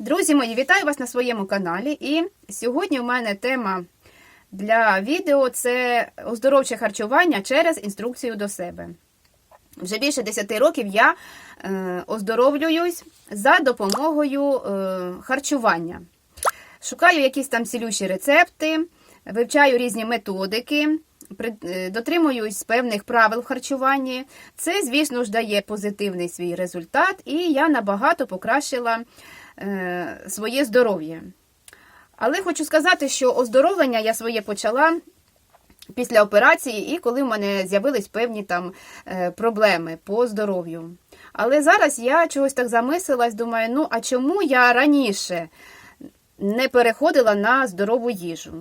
Друзі мої, вітаю вас на своєму каналі. І сьогодні у мене тема для відео це оздоровче харчування через інструкцію до себе. Вже більше 10 років я е, оздоровлююсь за допомогою е, харчування. Шукаю якісь там цілющі рецепти, вивчаю різні методики, е, дотримуюсь певних правил в харчуванні. Це, звісно ж, дає позитивний свій результат, і я набагато покращила своє здоров'я. Але хочу сказати, що оздоровлення я своє почала після операції і коли в мене з'явились певні там е, проблеми по здоров'ю. Але зараз я чогось так замислилась, думаю, ну а чому я раніше не переходила на здорову їжу?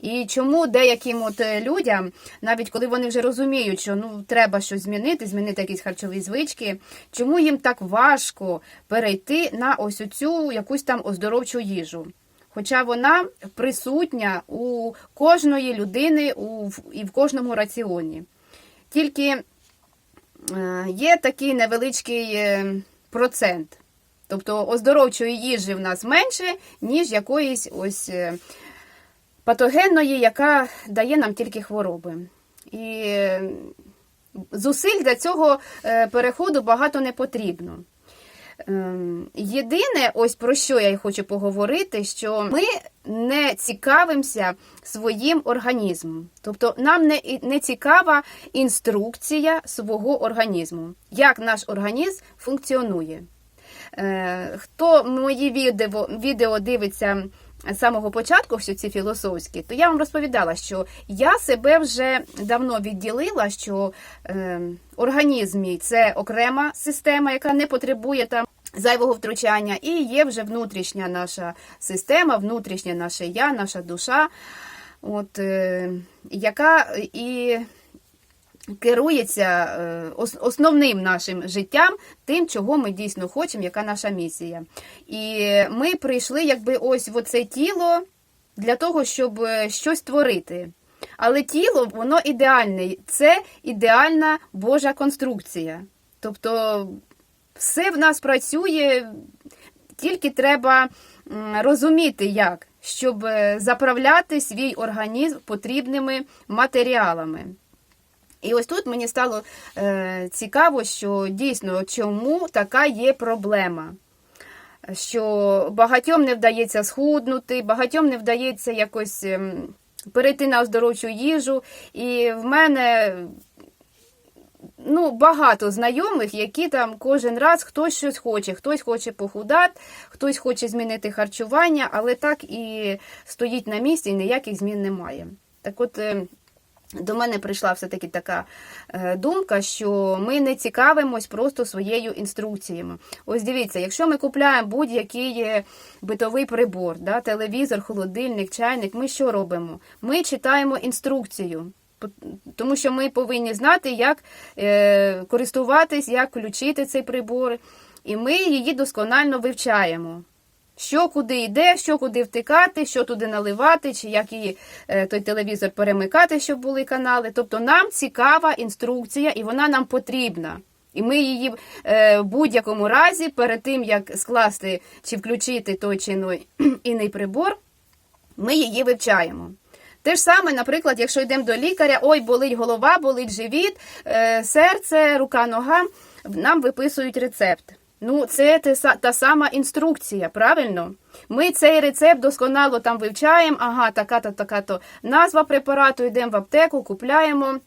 І чому деяким от е, людям, навіть коли вони вже розуміють, що ну треба щось змінити, змінити якісь харчові звички, чому їм так важко перейти на ось цю якусь там оздоровчу їжу? Хоча вона присутня у кожної людини у, і в кожному раціоні. Тільки е, є такий невеличкий е, процент. Тобто оздоровчої їжі в нас менше, ніж якоїсь ось патогенної, яка дає нам тільки хвороби. І е, зусиль для цього е, переходу багато не потрібно. Ем, Єдине, ось про що я й хочу поговорити, що ми не цікавимося своїм організмом. Тобто нам не, не цікава інструкція свого організму, як наш організм функціонує. Е, Хто мої відео, відео дивиться з самого початку, всі ці філософські, то я вам розповідала, що я себе вже давно відділила, що е, організм мій це окрема система, яка не потребує там зайвого втручання, і є вже внутрішня наша система, внутрішнє наше я, наша душа, от, е, яка і керується е, основним нашим життям, тим, чого ми дійсно хочемо, яка наша місія. І ми прийшли якби ось в оце тіло для того, щоб е, щось творити. Але тіло, воно ідеальне, це ідеальна Божа конструкція. Тобто все в нас працює, тільки треба розуміти, як, щоб е, заправляти свій організм потрібними матеріалами. І ось тут мені стало е, цікаво, що дійсно чому така є проблема. Що багатьом не вдається схуднути, багатьом не вдається якось ем, перейти на оздоровчу їжу. І в мене ну, багато знайомих, які там кожен раз хтось щось хоче, хтось хоче похудати, хтось хоче змінити харчування, але так і стоїть на місці, і ніяких змін немає. Так от. До мене прийшла все-таки така е, думка, що ми не цікавимось просто своєю інструкціями. Ось дивіться, якщо ми купляємо будь-який битовий прибор, да, телевізор, холодильник, чайник, ми що робимо? Ми читаємо інструкцію. Тому що ми повинні знати, як е, користуватись, як включити цей прибор, і ми її досконально вивчаємо. Що куди йде, що куди втикати, що туди наливати, чи як її е, той телевізор перемикати, щоб були канали. Тобто нам цікава інструкція, і вона нам потрібна. І ми її е, в будь-якому разі, перед тим як скласти чи включити той чи іний прибор, ми її вивчаємо. Те ж саме, наприклад, якщо йдемо до лікаря, ой, болить голова, болить живіт, е, серце, рука, нога, нам виписують рецепт. Ну, це та сама інструкція, правильно? Ми цей рецепт досконало там вивчаємо, ага, така-то, така-то назва препарату, йдемо в аптеку, купляємо.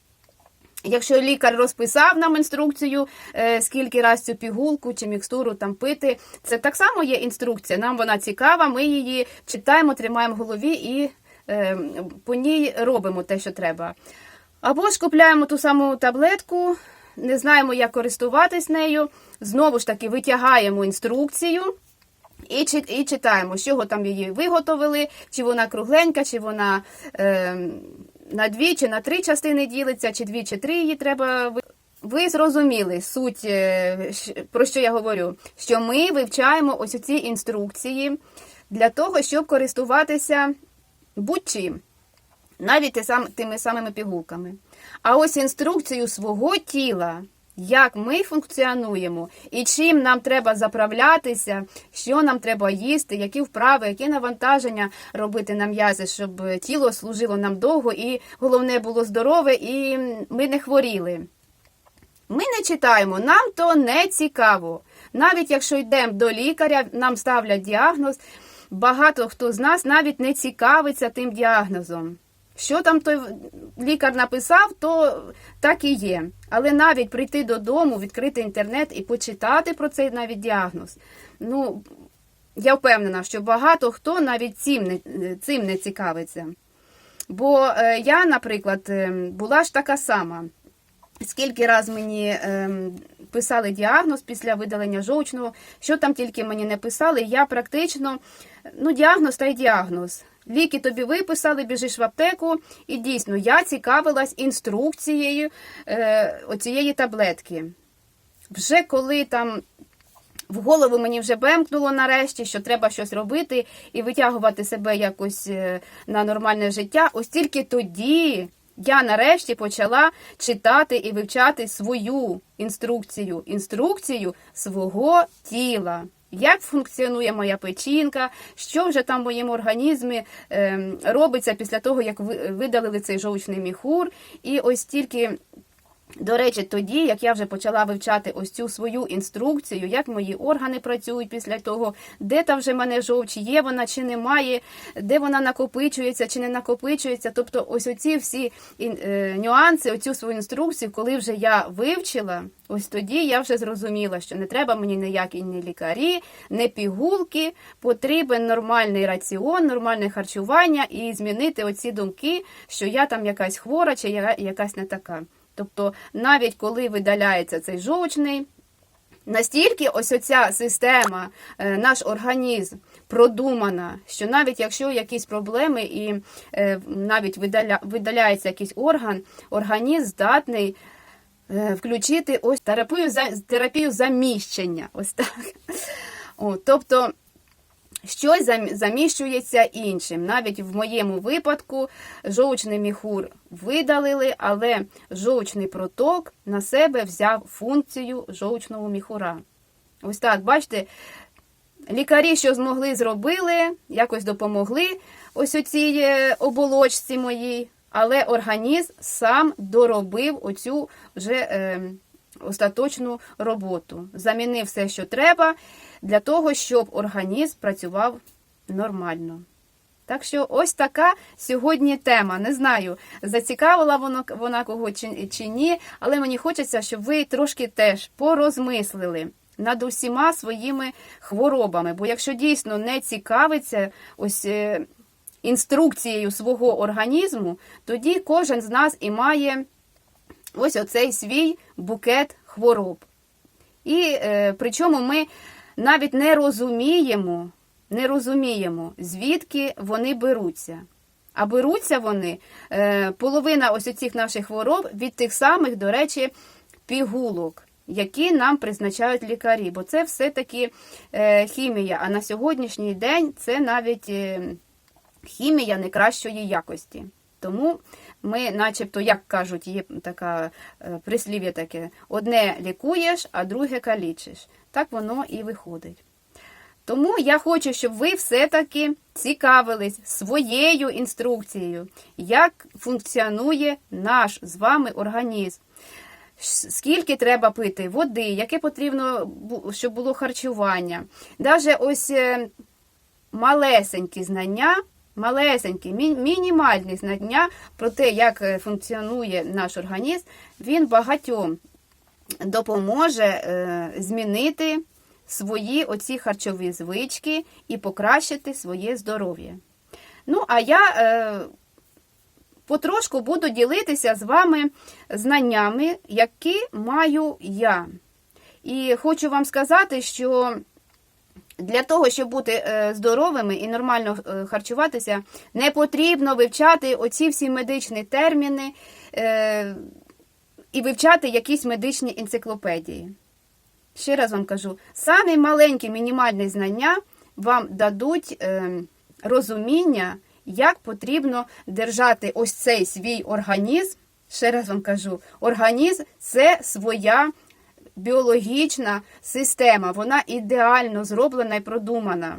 Якщо лікар розписав нам інструкцію, е, скільки раз цю пігулку чи мікстуру там пити, це так само є інструкція. Нам вона цікава, ми її читаємо, тримаємо в голові і е, по ній робимо те, що треба. Або ж купляємо ту саму таблетку, не знаємо, як користуватись нею. Знову ж таки, витягаємо інструкцію. І, і читаємо, з чого там її виготовили, чи вона кругленька, чи вона е, на дві чи на три частини ділиться, чи дві, чи три її треба. Ви зрозуміли суть, е, про що я говорю, що ми вивчаємо ось ці інструкції для того, щоб користуватися будь-чим, навіть тими самими пігулками. А ось інструкцію свого тіла як ми функціонуємо і чим нам треба заправлятися, що нам треба їсти, які вправи, які навантаження робити на м'язи, щоб тіло служило нам довго і головне було здорове, і ми не хворіли. Ми не читаємо, нам то не цікаво. Навіть якщо йдемо до лікаря, нам ставлять діагноз. Багато хто з нас навіть не цікавиться тим діагнозом. Що там той лікар написав, то так і є. Але навіть прийти додому, відкрити інтернет і почитати про цей навіть діагноз. Ну, я впевнена, що багато хто навіть цим не, цим не цікавиться. Бо е, я, наприклад, е, була ж така сама. Скільки раз мені е, писали діагноз після видалення жовчного, що там тільки мені не писали, я практично, ну, діагноз та й діагноз. Ліки тобі виписали, біжиш в аптеку, і дійсно я цікавилась інструкцією е, оцієї таблетки. Вже коли там в голову мені вже бемкнуло нарешті, що треба щось робити і витягувати себе якось е, на нормальне життя, ось тільки тоді я нарешті почала читати і вивчати свою інструкцію, інструкцію свого тіла. Як функціонує моя печінка, що вже там в моєму організмі е, робиться після того, як ви- видалили цей жовчний міхур. І ось тільки до речі, тоді, як я вже почала вивчати ось цю свою інструкцію, як мої органи працюють після того, де там вже мене жовч, є вона чи немає, де вона накопичується чи не накопичується. Тобто, ось оці всі е, нюанси, оцю свою інструкцію, коли вже я вивчила, ось тоді я вже зрозуміла, що не треба мені ніякі ні лікарі, не пігулки, потрібен нормальний раціон, нормальне харчування і змінити оці думки, що я там якась хвора чи я якась не така. Тобто, навіть коли видаляється цей жовчний, настільки ось оця система, е, наш організм продумана, що навіть якщо якісь проблеми і е, навіть видаля, видаляється якийсь орган, організм здатний е, включити ось терапію, терапію заміщення. Ось так. О, тобто щось заміщується іншим. Навіть в моєму випадку жовчний міхур видалили, але жовчний проток на себе взяв функцію жовчного міхура. Ось так, бачите, лікарі, що змогли, зробили, якось допомогли ось цій е, оболочці моїй, але організм сам доробив оцю вже е, остаточну роботу. Замінив все, що треба, для того, щоб організм працював нормально. Так що ось така сьогодні тема. Не знаю, зацікавила вона, вона кого чи, чи ні, але мені хочеться, щоб ви трошки теж порозмислили над усіма своїми хворобами. Бо якщо дійсно не цікавиться ось е, інструкцією свого організму, тоді кожен з нас і має ось оцей свій букет хвороб. І е, причому ми навіть не розуміємо, не розуміємо, звідки вони беруться. А беруться вони, е, половина ось цих наших хвороб від тих самих, до речі, пігулок, які нам призначають лікарі. Бо це все-таки е, хімія. А на сьогоднішній день це навіть е, хімія не кращої якості. Тому ми, начебто, як кажуть, є така е, прислів'я таке: одне лікуєш, а друге калічиш. Так воно і виходить. Тому я хочу, щоб ви все-таки цікавились своєю інструкцією, як функціонує наш з вами організм. Скільки треба пити води, яке потрібно, щоб було харчування. Даже ось е, малесенькі знання, малесенькі, мі- мінімальні знання про те, як е, функціонує наш організм, він багатьом допоможе е, змінити свої оці харчові звички і покращити своє здоров'я. Ну, а я е, потрошку буду ділитися з вами знаннями, які маю я. І хочу вам сказати, що для того, щоб бути е, здоровими і нормально е, харчуватися, не потрібно вивчати оці всі медичні терміни е, і вивчати якісь медичні енциклопедії. Ще раз вам кажу, самі маленькі мінімальні знання вам дадуть розуміння, як потрібно держати ось цей свій організм. Ще раз вам кажу, організм це своя біологічна система, вона ідеально зроблена і продумана.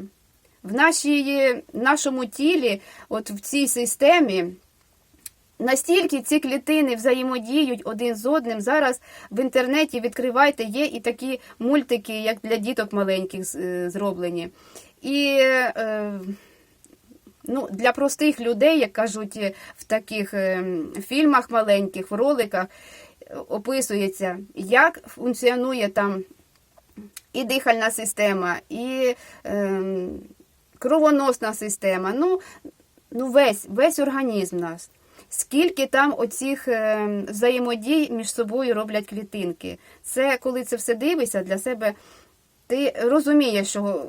В нашій, нашому тілі, от в цій системі, настільки ці клітини взаємодіють один з одним. Зараз в інтернеті відкривайте, є і такі мультики, як для діток маленьких е, зроблені. І е, ну, для простих людей, як кажуть е, в таких е, фільмах маленьких, в роликах, е, описується, як функціонує там і дихальна система, і е, кровоносна система. Ну, ну весь, весь організм нас. Скільки там оцих взаємодій між собою роблять клітинки. Це коли це все дивишся для себе, ти розумієш, що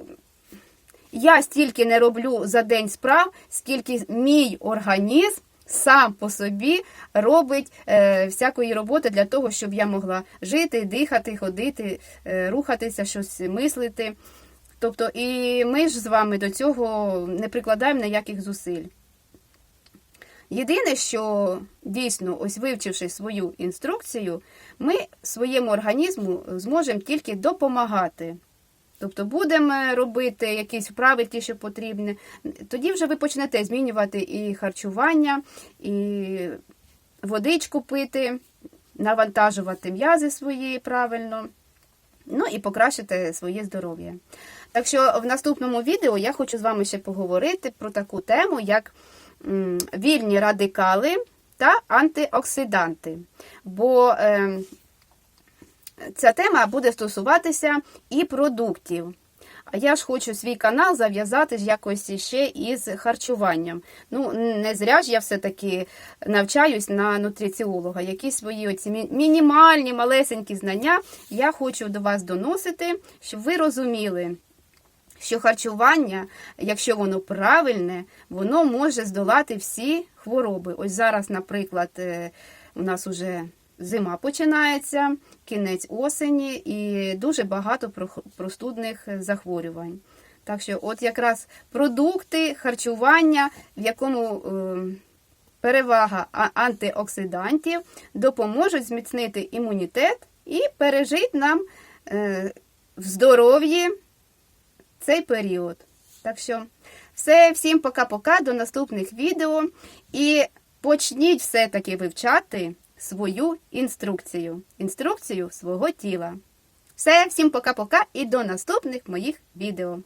я стільки не роблю за день справ, скільки мій організм сам по собі робить е, всякої роботи для того, щоб я могла жити, дихати, ходити, е, рухатися, щось мислити. Тобто, і ми ж з вами до цього не прикладаємо ніяких зусиль. Єдине, що дійсно, ось вивчивши свою інструкцію, ми своєму організму зможемо тільки допомагати. Тобто будемо робити якісь вправи, ті, що потрібні. Тоді вже ви почнете змінювати і харчування, і водичку пити, навантажувати м'язи свої правильно, ну і покращити своє здоров'я. Так що в наступному відео я хочу з вами ще поговорити про таку тему, як вільні радикали та антиоксиданти. Бо е, ця тема буде стосуватися і продуктів. А я ж хочу свій канал зав'язати ж якось ще із харчуванням. Ну, не зря ж я все-таки навчаюсь на нутриціолога. Якісь свої оці мінімальні, малесенькі знання я хочу до вас доносити, щоб ви розуміли, що харчування, якщо воно правильне, воно може здолати всі хвороби. Ось зараз, наприклад, е, у нас уже зима починається, кінець осені і дуже багато простудних е, захворювань. Так що, от якраз продукти, харчування, в якому е, перевага антиоксидантів, допоможуть зміцнити імунітет і пережити нам е, в здоров'ї цей період. Так що, все, всім пока-пока, до наступних відео. І почніть все-таки вивчати свою інструкцію. Інструкцію свого тіла. Все, всім пока-пока і до наступних моїх відео.